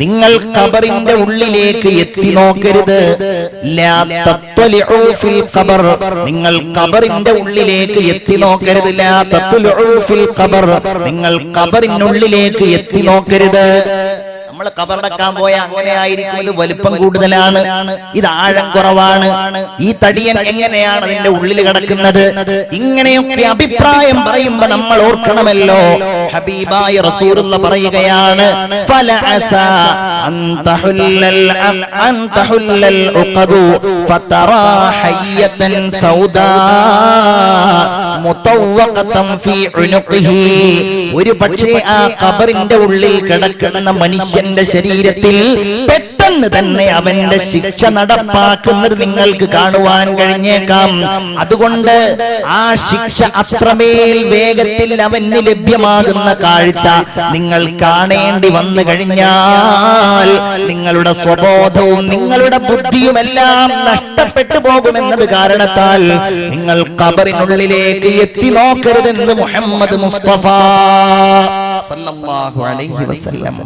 നിങ്ങൾ ഖബറിന്റെ ഉള്ളിലേക്ക് എത്തി നോക്കരുത്. നിങ്ങൾ ഖബറിന്റെ ഉള്ളിലേക്ക് എത്തി നോക്കരുത്. നിങ്ങൾ ഖബറിനുള്ളിലേക്ക് എത്തി നോക്കരുത്. നമ്മൾ കബറടക്കാൻ പോയ അങ്ങനെ ആയിരിക്കും ഇത് വലിപ്പം കൂടുതലാണ്. ഇത് ആഴം കുറവാണ്. ഈ തടിയൻ എങ്ങനെയാണ് അതിന്റെ ഉള്ളിൽ കിടക്കുന്നത്? ഇങ്ങനെയൊക്കെ അഭിപ്രായം പറയുമ്പോ നമ്മൾ ഓർക്കണമല്ലോ. ഹബീബായ റസൂലുള്ള പറയുകയാണ് ഫതറാ ഹയ്യതൻ സൗദാ. ഒരു പക്ഷേ ആ കബറിന്റെ ഉള്ളിൽ കിടക്കുന്ന മനുഷ്യന്റെ ശരീരത്തിൽ പെട്ടെന്ന് തന്നെ അവന്റെ ശിക്ഷ നടപ്പാക്കുന്നത് നിങ്ങൾക്ക് കാണുവാൻ കഴിഞ്ഞേക്കാം. അതുകൊണ്ട് ആ ശിക്ഷ അത്രമേൽ വേഗത്തിൽ അവന് ലഭ്യമാകുന്ന കാഴ്ച നിങ്ങൾ കാണേണ്ടി വന്നു കഴിഞ്ഞാൽ നിങ്ങളുടെ സ്വബോധവും നിങ്ങളുടെ ബുദ്ധിയുമെല്ലാം നഷ്ടപ്പെട്ടു പോകുമെന്നത് കാരണത്താൽ നിങ്ങൾ കബറിനുള്ളിലേക്ക് എത്തി നോക്കരുതെന്ന് മുഹമ്മദ് മുസ്തഫ സല്ലല്ലാഹു അലൈഹി വസല്ലം.